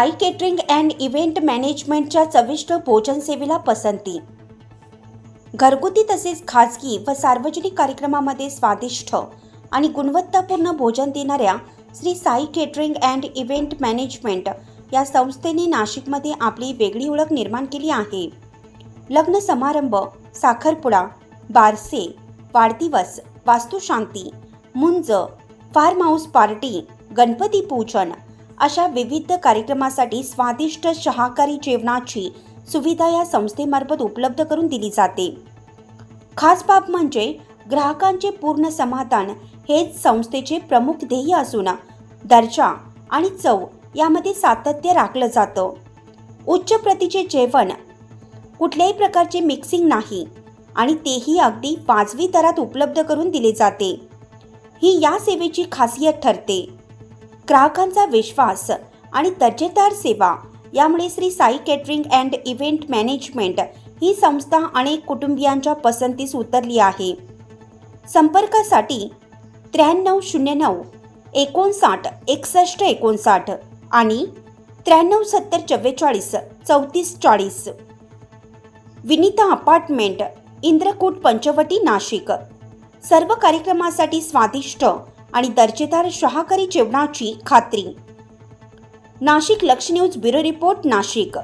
Sai catering and event मॅनेजमेंटच्या चविष्ट भोजनसेवेला पसंती. घरगुती तसेच खाजगी व सार्वजनिक कार्यक्रमामध्ये स्वादिष्ट आणि गुणवत्तापूर्ण भोजन देणाऱ्या Shri Sai catering and event management या संस्थेने नाशिकमध्ये आपली वेगळी ओळख निर्माण केली आहे. लग्न समारंभ साखरपुडा बारसे वाढदिवस वास्तुशांती मुंज फार्म हाऊस पार्टी गणपती पूजन अशा विविध कार्यक्रमासाठी स्वादिष्ट शाकाहारी जेवणाची सुविधा या संस्थेमार्फत उपलब्ध करून दिली जाते. खास बाब म्हणजे ग्राहकांचे पूर्ण समाधान हेच संस्थेचे प्रमुख ध्येय असून दर्जा आणि चव यामध्ये सातत्य राखलं जातं. उच्च प्रतीचे जेवण कुठल्याही प्रकारचे मिक्सिंग नाही आणि तेही अगदी वाजवी दरात उपलब्ध करून दिले जाते. ही या सेवेची खासियत ठरते. ग्राहकांचा विश्वास आणि दर्जेदार सेवा. यामुळे Shri Sai catering and event management ही संस्था अनेक कुटुंबियांच्या पसंतीस उतरली आहे. संपर्कासाठी त्र्याण्णव शून्य नऊ एकोणसाठ एकसष्ट एकोणसाठ आणि त्र्याण्णव सत्तर चव्वेचाळीस चौतीस चाळीस. विनीता अपार्टमेंट इंद्रकूट पंचवटी नाशिक. सर्व कार्यक्रमासाठी स्वादिष्ट आणि दर्जेदार शहाकरी जेवणाची खात्री. नाशिक लक्ष न्यूज ब्युरो रिपोर्ट नाशिक.